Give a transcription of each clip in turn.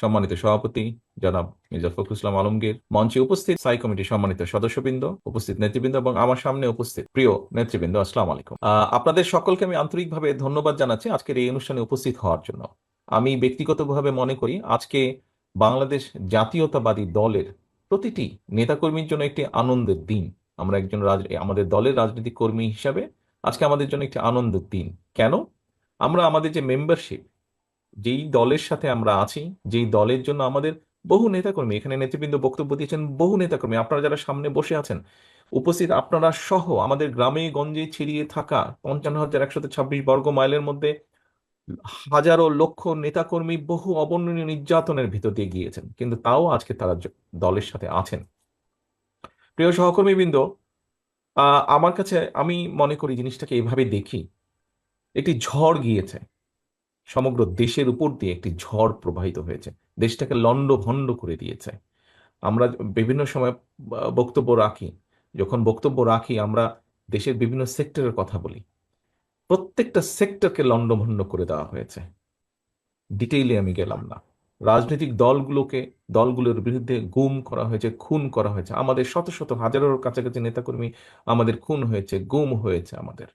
সম্মানিত সভাপতি জনাব মির্জা ফখরুল ইসলাম আলমগীর, মঞ্চে উপস্থিত সাই কমিটির সম্মানিত সদস্যবৃন্দ, উপস্থিত নেতৃবৃন্দ এবং আমার সামনে উপস্থিত প্রিয় নেতৃবৃন্দ, আসসালাম আলাইকুম। আপনাদের সকলকে আমি আন্তরিকভাবে ধন্যবাদ জানাচ্ছি আজকের এই অনুষ্ঠানে উপস্থিত হওয়ার জন্য। আমি ব্যক্তিগতভাবে মনে করি আজকে বাংলাদেশ জাতীয়তাবাদী দলের প্রতিটি নেতাকর্মীর জন্য একটি আনন্দের দিন। আমরা একজন আমাদের দলের রাজনৈতিক কর্মী হিসাবে আজকে আমাদের জন্য একটি আনন্দের দিন। কেন? আমরা আমাদের যে মেম্বারশিপ যেই দলের সাথে আমরা আছি, যেই দলের জন্য আমাদের বহু নেতাকর্মী, এখানে নেতৃবৃন্দ বক্তব্য দিয়েছেন বহু নেতাকর্মী, আপনারা যারা সামনে বসে আছেন, উপস্থিত আপনারা সহ আমাদের গ্রামে গঞ্জে ছড়িয়ে থাকা পঞ্চান্ন হাজার একশো ছাব্বিশ বর্গ মাইলের মধ্যে হাজারো লক্ষ নেতাকর্মী বহু অবর্ণনীয় নির্যাতনের ভিতর দিয়ে গিয়েছেন, কিন্তু তাও আজকে তারা দলের সাথে আছেন। প্রিয় সহকর্মীবৃন্দ আমার কাছে আমি মনে করি জিনিসটাকে এভাবে দেখি, একটি ঝড় গিয়েছে। সমগ্র দেশের উপর দিয়ে একটি ঝড় প্রবাহিত হয়েছে। দেশটাকে লণ্ডভণ্ড করে দিয়েছে। আমরা বিভিন্ন সময় বক্তব্য রাখি। যখন বক্তব্য রাখি, আমরা দেশের বিভিন্ন সেক্টরের কথা বলি। প্রত্যেকটা সেক্টরকে লণ্ডভণ্ড করে দেওয়া হয়েছে। ডিটেইলে আমি গেলাম না। রাজনৈতিক দলগুলোকে, দলগুলোর বিরুদ্ধে গুম করা হয়েছে, খুন করা হয়েছে। আমাদের শত শত হাজারের কাছাকাছি নেতাকর্মী আমাদের খুন হয়েছে, গুম হয়েছে আমাদের।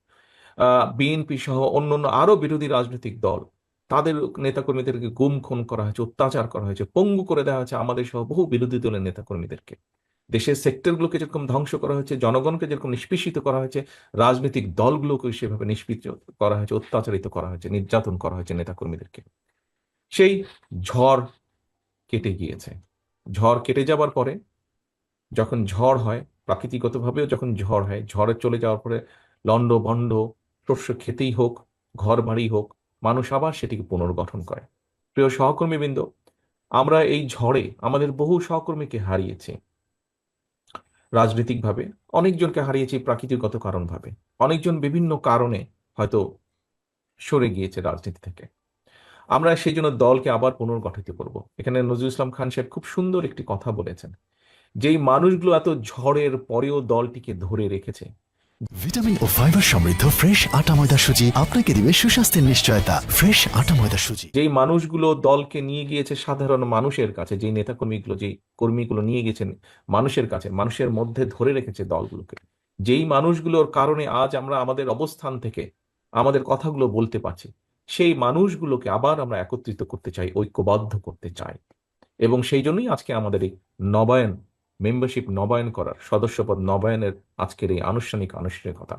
বিএনপি সহ অন্যান্য আরও বিরোধী রাজনৈতিক দল তাদের নেতাকর্মীদেরকে গুম, খুন করা হয়েছে, অত্যাচার করা হয়েছে, পঙ্গু করে দেওয়া হয়েছে আমাদের সহ বহু বিরোধী দলের নেতাকর্মীদেরকে। দেশের সেক্টরগুলোকে যেরকম ধ্বংস করা হয়েছে, জনগণকে যেরকম নিষ্পেষিত করা হয়েছে, রাজনৈতিক দলগুলোকে সেভাবে নিষ্পিত করা হয়েছে, অত্যাচারিত করা হয়েছে, নির্যাতন করা হয়েছে নেতাকর্মীদেরকে। সেই ঝড় কেটে গিয়েছে। ঝড় কেটে যাবার পরে যখন ঝড় হয় প্রাকৃতিকভাবেও যখন ঝড় হয়, ঝড়ে চলে যাওয়ার পরে লন্ড বন্ড শস্য খেতেই হোক ঘর বাড়ি হোক মানুষ আবার সেটিকে পুনর্গঠন করে। প্রিয় সহকর্মীবৃন্দ, আমরা এই ঝড়ে আমাদের বহু সহকর্মীকে হারিয়েছি। রাজনৈতিকভাবে অনেকজনকে হারিয়েছি প্রাকৃতিকগত কারণভাবে। অনেকজন বিভিন্ন কারণে হয়তো সরে গিয়েছে রাজনীতি থেকে। আমরা সেই জন্য দলকে আবার পুনর্গঠিত করব। এখানে নজরুল ইসলাম খান সাহেব খুব সুন্দর একটি কথা বলেছেন। যেই মানুষগুলো এত ঝড়ের পরেও দলটিকে ধরে রেখেছে ভিটামিন ও ফাইবার সমৃদ্ধ ফ্রেশ আটা ময়দা সুজি আপনাকে দিবে সুস্বাস্থ্যের নিশ্চয়তা। ফ্রেশ আটা ময়দা সুজি। যেই মানুষগুলো দলকে নিয়ে গিয়েছে সাধারণ মানুষের কাছে, যেই নেতাকর্মীগুলো, যেই কর্মীগুলো নিয়ে গেছেন মানুষের কাছে, মানুষের মধ্যে ধরে রেখেছে দলগুলোকে, যেই মানুষগুলোর কারণে আজ আমরা আমাদের অবস্থান থেকে আমাদের কথাগুলো বলতে পারছি, সেই মানুষগুলোকে আবার আমরা একত্রিত করতে চাই, ঐক্যবদ্ধ করতে চাই। এবং সেই জন্যই আজকে আমাদের এই নবায়ন মেম্বারশিপ নবায়ন করার সদস্যপদ নবায়নের আজকের এই আনুষ্ঠানিক আনুষ্ঠানিকতা।